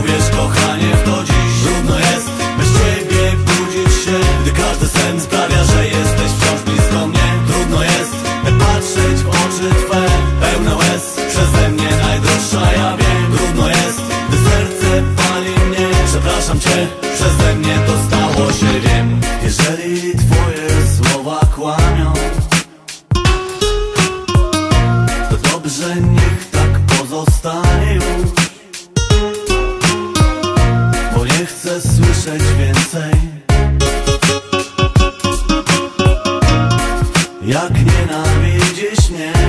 uwierz kochanie w to dziś Trudno jest? Bez ciebie budzić się Gdy każdy sen sprawia, że jesteś wciąż blisko mnie. Trudno jest patrzeć w oczy twe Pełne łez. Przeze mnie najdroższa ja wiem. Trudno jest, gdy serce pali mnie. Przepraszam cię, przeze mnie to stało się wiem. Jeżeli twoje słowa kłamią To dobrze niech słyszeć więcej. Jak nienawidzisz mnie